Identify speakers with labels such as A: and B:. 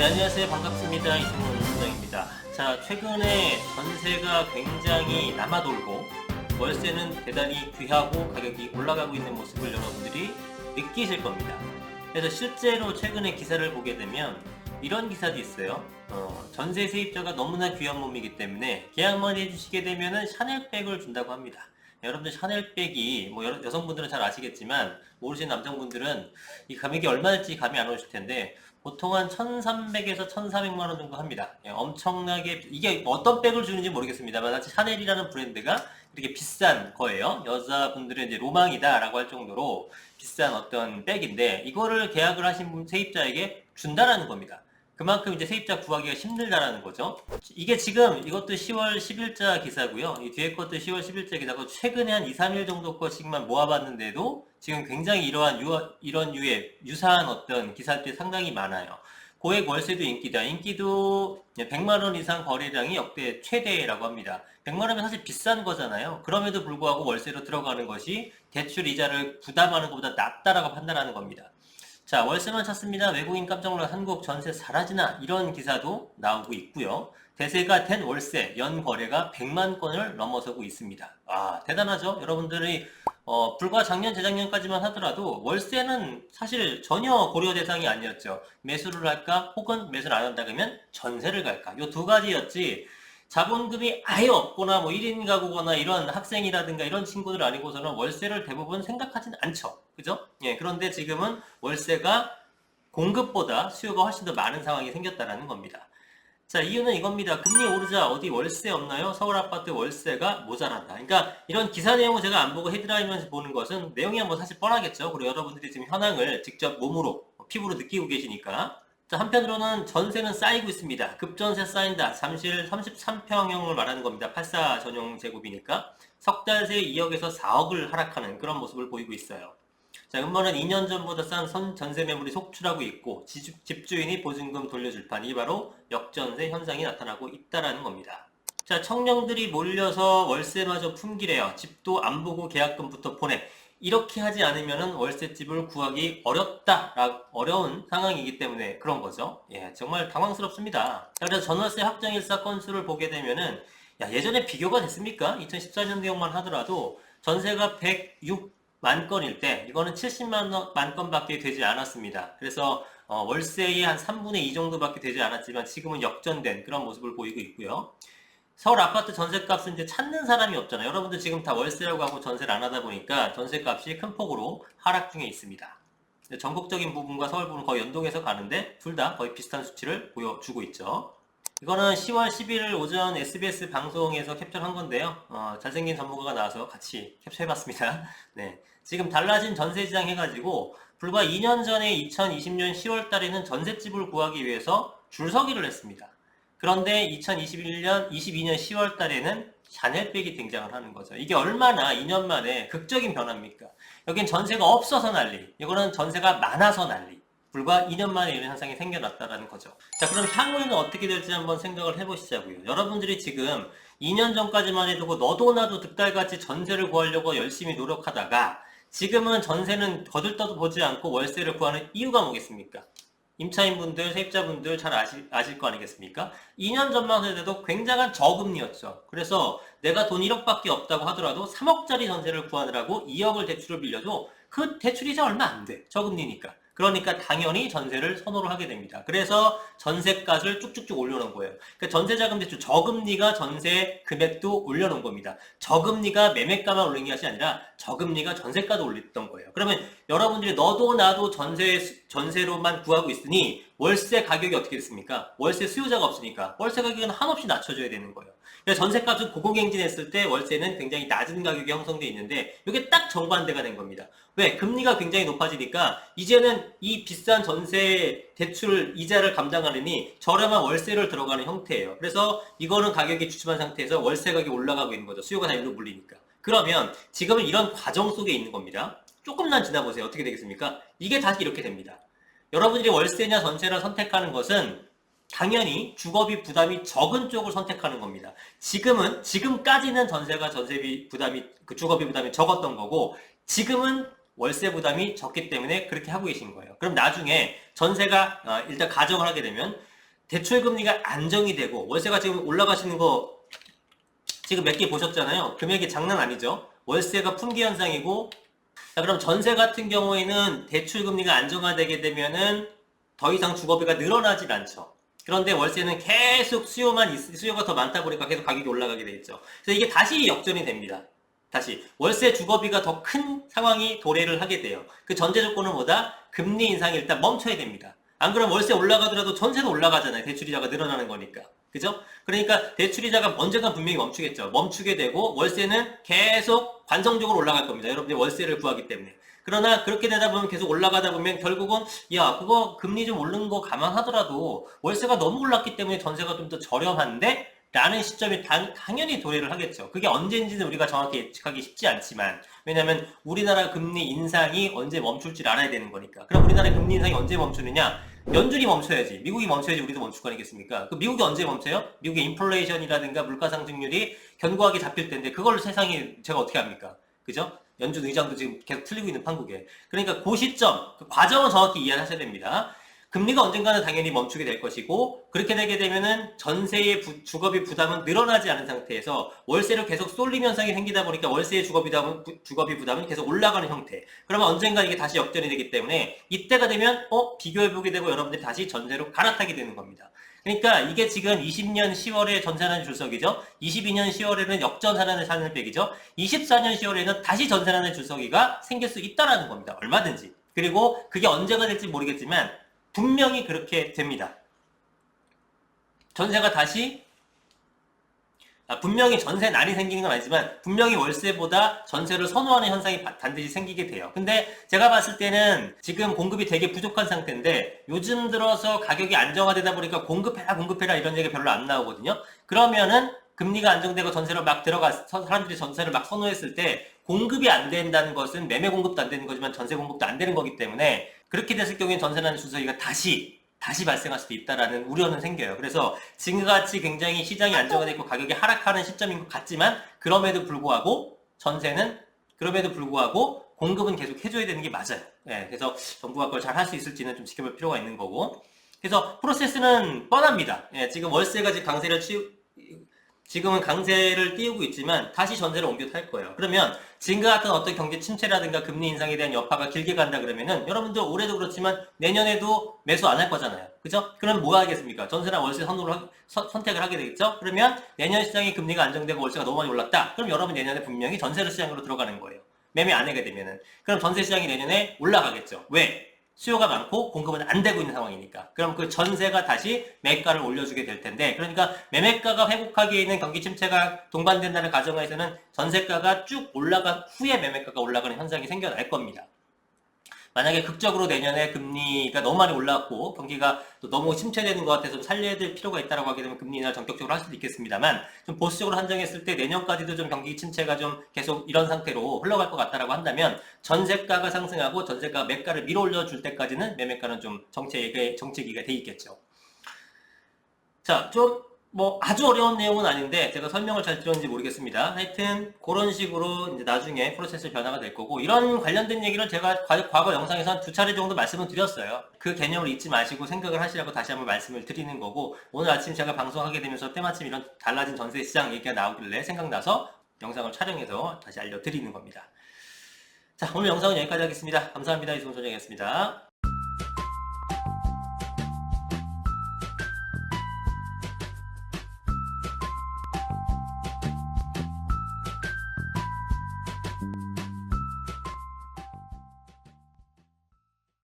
A: 네, 안녕하세요. 반갑습니다. 이승훈 원장입니다. 자, 최근에 전세가 굉장히 남아돌고 월세는 대단히 귀하고 가격이 올라가고 있는 모습을 여러분들이 느끼실 겁니다. 그래서 실제로 최근에 기사를 보게 되면 이런 기사도 있어요. 어, 전세 세입자가 너무나 귀한 몸이기 때문에 계약만 해주시게 되면은 샤넬백을 준다고 합니다. 여러분들 샤넬백이 뭐 여, 여성분들은 잘 아시겠지만 모르시는 남성분들은 이 가격이 얼마일지 감이 안 오실 텐데 보통 한 1,300에서 1,400만 원 정도 합니다. 예, 엄청나게 이게 어떤 백을 주는지 모르겠습니다만 사실 샤넬이라는 브랜드가 이렇게 비싼 거예요. 여자분들의 이제 로망이다라고 할 정도로 비싼 어떤 백인데 이거를 계약을 하신 분 세입자에게 준다라는 겁니다. 그만큼 이제 세입자 구하기가 힘들다라는 거죠. 이게 지금 이것도 10월 10일자 기사고요. 이 뒤에 것도 10월 10일자 기사고 최근에 한 2, 3일 정도 것씩만 모아봤는데도 지금 굉장히 이러한 유, 이런 유의 유사한 어떤 기사들이 상당히 많아요. 고액 월세도 인기다. 인기도 100만 원 이상 거래량이 역대 최대라고 합니다. 100만 원이면 사실 비싼 거잖아요. 그럼에도 불구하고 월세로 들어가는 것이 대출 이자를 부담하는 것보다 낫다라고 판단하는 겁니다. 자, 월세만 찾습니다. 외국인 깜짝 놀라 한국 전세 사라지나 이런 기사도 나오고 있고요. 대세가 된 월세 연 거래가 100만 건을 넘어서고 있습니다. 아, 대단하죠? 여러분들이 어, 불과 작년, 재작년까지만 하더라도 월세는 사실 전혀 고려 대상이 아니었죠. 매수를 할까 혹은 매수를 안 한다 그러면 전세를 갈까 요 두 가지였지 자본금이 아예 없거나 뭐 1인 가구거나 이런 학생이라든가 이런 친구들 아니고서는 월세를 대부분 생각하진 않죠. 그죠? 예, 그런데 지금은 월세가 공급보다 수요가 훨씬 더 많은 상황이 생겼다라는 겁니다. 자, 이유는 이겁니다. 금리 오르자 어디 월세 없나요? 서울 아파트 월세가 모자란다. 그러니까 이런 기사 내용을 제가 안 보고 헤드라인만 보는 것은 내용이 뭐 사실 뻔하겠죠. 그리고 여러분들이 지금 현황을 직접 몸으로, 피부로 느끼고 계시니까. 자, 한편으로는 전세는 쌓이고 있습니다. 급전세 쌓인다. 잠실 33평형을 말하는 겁니다. 84 전용 제곱이니까. 석 달 새 2억에서 4억을 하락하는 그런 모습을 보이고 있어요. 자, 음모는 2년 전보다 싼 선 전세 매물이 속출하고 있고 집, 집주인이 보증금 돌려줄 판, 이 바로 역전세 현상이 나타나고 있다라는 겁니다. 자, 청년들이 몰려서 월세마저 품기래요. 집도 안 보고 계약금부터 보내. 이렇게 하지 않으면 월세집을 구하기 어렵다, 어려운 상황이기 때문에 그런 거죠. 예, 정말 당황스럽습니다. 자, 그래서 전월세 확정일사 건수를 보게 되면은, 야, 예전에 비교가 됐습니까? 2014년 내용만 하더라도 전세가 106만 건일 때, 이거는 70만 만 건밖에 되지 않았습니다. 그래서 어, 월세의 한 3분의 2 정도밖에 되지 않았지만 지금은 역전된 그런 모습을 보이고 있고요. 서울 아파트 전세값은 이제 찾는 사람이 없잖아요. 여러분들 지금 다 월세라고 하고 전세를 안 하다 보니까 전세값이 큰 폭으로 하락 중에 있습니다. 전국적인 부분과 서울 부분 거의 연동해서 가는데 둘 다 거의 비슷한 수치를 보여주고 있죠. 이거는 10월 11일 오전 SBS 방송에서 캡처한 건데요. 어, 잘생긴 전문가가 나와서 같이 캡처해봤습니다. 네, 지금 달라진 전세시장 해가지고 불과 2년 전에 2020년 10월 달에는 전셋집을 구하기 위해서 줄서기를 했습니다. 그런데 2021년, 22년 10월 달에는 샤넬백이 등장을 하는 거죠. 이게 얼마나 2년 만에 극적인 변화입니까? 여긴 전세가 없어서 난리, 이거는 전세가 많아서 난리. 불과 2년 만에 이런 현상이 생겨났다라는 거죠. 자, 그럼 향후에는 어떻게 될지 한번 생각을 해보시자고요. 여러분들이 지금 2년 전까지만 해도 너도 나도 득달같이 전세를 구하려고 열심히 노력하다가 지금은 전세는 거들떠도 보지 않고 월세를 구하는 이유가 뭐겠습니까? 임차인분들, 세입자분들 잘 아실, 아실 거 아니겠습니까? 2년 전만 해도 굉장한 저금리였죠. 그래서 내가 돈 1억밖에 없다고 하더라도 3억짜리 전세를 구하느라고 2억을 대출을 빌려도 그 대출이자 얼마 안 돼. 저금리니까. 그러니까 당연히 전세를 선호를 하게 됩니다. 그래서 전세값을 쭉쭉쭉 올려놓은 거예요. 그러니까 전세자금 대출 저금리가 전세 금액도 올려놓은 겁니다. 저금리가 매매가만 올린 것이 아니라 저금리가 전세가도 올렸던 거예요. 그러면 여러분들이 너도 나도 전세 전세로만 구하고 있으니 월세 가격이 어떻게 됐습니까? 월세 수요자가 없으니까 월세 가격은 한없이 낮춰줘야 되는 거예요. 전세값을 고공행진했을 때 월세는 굉장히 낮은 가격이 형성돼 있는데 이게 딱 정반대가 된 겁니다. 왜? 금리가 굉장히 높아지니까 이제는 이 비싼 전세 대출 이자를 감당하느니 저렴한 월세를 들어가는 형태예요. 그래서 이거는 가격이 주춤한 상태에서 월세 가격이 올라가고 있는 거죠. 수요가 다 일로 물리니까. 그러면 지금은 이런 과정 속에 있는 겁니다. 조금만 지나보세요. 어떻게 되겠습니까? 이게 다시 이렇게 됩니다. 여러분들이 월세냐 전세를 선택하는 것은 당연히 주거비 부담이 적은 쪽을 선택하는 겁니다. 지금은 지금까지는 전세가 전세비 부담이 그 주거비 부담이 적었던 거고 지금은 월세 부담이 적기 때문에 그렇게 하고 계신 거예요. 그럼 나중에 전세가 어, 일단 가정을 하게 되면 대출 금리가 안정이 되고 월세가 지금 올라가시는 거 지금 몇 개 보셨잖아요. 금액이 장난 아니죠. 월세가 품귀 현상이고 자, 그럼 전세 같은 경우에는 대출 금리가 안정화되게 되면은 더 이상 주거비가 늘어나질 않죠. 그런데 월세는 계속 수요만 있- 수요가 더 많다 보니까 계속 가격이 올라가게 돼 있죠. 그래서 이게 다시 역전이 됩니다. 다시 월세 주거비가 더 큰 상황이 도래를 하게 돼요. 그 전제 조건은 뭐다? 금리 인상이 일단 멈춰야 됩니다. 안 그러면 월세 올라가더라도 전세도 올라가잖아요. 대출이자가 늘어나는 거니까. 그죠? 그러니까 대출이자가 언젠가 분명히 멈추겠죠. 멈추게 되고 월세는 계속 관성적으로 올라갈 겁니다. 여러분들이 월세를 구하기 때문에. 그러나 그렇게 되다 보면 계속 올라가다 보면 결국은 야 그거 금리 좀 오른 거 감안하더라도 월세가 너무 올랐기 때문에 전세가 좀 더 저렴한데 라는 시점이 당, 당연히 도래를 하겠죠. 그게 언제인지는 우리가 정확히 예측하기 쉽지 않지만 왜냐하면 우리나라 금리 인상이 언제 멈출지 알아야 되는 거니까. 그럼 우리나라 금리 인상이 언제 멈추느냐? 연준이 멈춰야지. 미국이 멈춰야지 우리도 멈출 거 아니겠습니까? 그 미국이 언제 멈춰요? 미국의 인플레이션이라든가 물가 상승률이 견고하게 잡힐 텐데 그걸 세상이 제가 어떻게 합니까? 그죠? 연준 의장도 지금 계속 틀리고 있는 판국에. 그러니까 그 시점, 그 과정은 정확히 이해하셔야 됩니다. 금리가 언젠가는 당연히 멈추게 될 것이고 그렇게 되게 되면은 전세의 부- 주거비 부담은 늘어나지 않은 상태에서 월세를 계속 쏠림 현상이 생기다 보니까 월세의 주거비 부담은 부- 주거비 부담은 계속 올라가는 형태. 그러면 언젠가 이게 다시 역전이 되기 때문에 이때가 되면 어 비교해 보게 되고 여러분들이 다시 전세로 갈아타게 되는 겁니다. 그러니까 이게 지금 20년 10월에 전세난 줄서기죠. 22년 10월에는 역전 산안을 사는 백이죠. 24년 10월에는 다시 전세난의 줄서기가 생길 수 있다라는 겁니다. 얼마든지. 그리고 그게 언제가 될지 모르겠지만 분명히 그렇게 됩니다. 전세가 다시 아, 분명히 전세난이 생기는 건 아니지만 분명히 월세보다 전세를 선호하는 현상이 바- 반드시 생기게 돼요. 근데 제가 봤을 때는 지금 공급이 되게 부족한 상태인데 요즘 들어서 가격이 안정화되다 보니까 공급해라 공급해라 이런 얘기 별로 안 나오거든요. 그러면은 금리가 안정되고 전세로 막 들어가 사람들이 전세를 막 선호했을 때 공급이 안 된다는 것은 매매 공급도 안 되는 거지만 전세 공급도 안 되는 거기 때문에 그렇게 됐을 경우엔 전세라는 주서기가 다시 다시 발생할 수도 있다라는 우려는 생겨요. 그래서 지금같이 굉장히 시장이 안정화되어 있고 가격이 하락하는 시점인 것 같지만 그럼에도 불구하고 전세는 그럼에도 불구하고 공급은 계속 해줘야 되는 게 맞아요. 예, 그래서 정부가 그걸 잘 할 수 있을지는 좀 지켜볼 필요가 있는 거고. 그래서 프로세스는 뻔합니다. 예, 지금 월세가 지금 강세를 치우, 지금은 강세를 띄우고 있지만 다시 전세를 옮겨 탈 거예요. 그러면 지금과 같은 어떤 경제 침체라든가 금리 인상에 대한 여파가 길게 간다 그러면은 여러분들 올해도 그렇지만 내년에도 매수 안 할 거잖아요. 그죠? 그럼 뭐 하겠습니까? 전세나 월세 선호를 선택을 하게 되겠죠? 그러면 내년 시장에 금리가 안정되고 월세가 너무 많이 올랐다. 그럼 여러분 내년에 분명히 전세 시장으로 들어가는 거예요. 매매 안 하게 되면은. 그럼 전세 시장이 내년에 올라가겠죠. 왜? 수요가 많고 공급은 안 되고 있는 상황이니까. 그럼 그 전세가 다시 매가를 올려주게 될 텐데, 그러니까 매매가가 회복하기에 있는 경기 침체가 동반된다는 가정하에서는 전세가가 쭉 올라간 후에 매매가가 올라가는 현상이 생겨날 겁니다. 만약에 극적으로 내년에 금리가 너무 많이 올랐고 경기가 또 너무 침체되는 것 같아서 좀 살려야 될 필요가 있다고 하게 되면 금리 인하를 전격적으로 할 수도 있겠습니다만 좀 보수적으로 한정했을 때 내년까지도 좀 경기 침체가 좀 계속 이런 상태로 흘러갈 것 같다라고 한다면 전세가가 상승하고 전세가 매가를 밀어 올려 줄 때까지는 매매가는 좀 정체기가 정체기가 돼 있겠죠. 자, 좀 뭐 아주 어려운 내용은 아닌데 제가 설명을 잘 드렸는지 모르겠습니다. 하여튼 그런 식으로 이제 나중에 프로세스 변화가 될 거고 이런 관련된 얘기를 제가 과- 과거 영상에서 한 두 차례 정도 말씀을 드렸어요. 그 개념을 잊지 마시고 생각을 하시라고 다시 한번 말씀을 드리는 거고 오늘 아침 제가 방송하게 되면서 때마침 이런 달라진 전세 시장 얘기가 나오길래 생각나서 영상을 촬영해서 다시 알려드리는 겁니다. 자, 오늘 영상은 여기까지 하겠습니다. 감사합니다. 이승훈 소장이었습니다.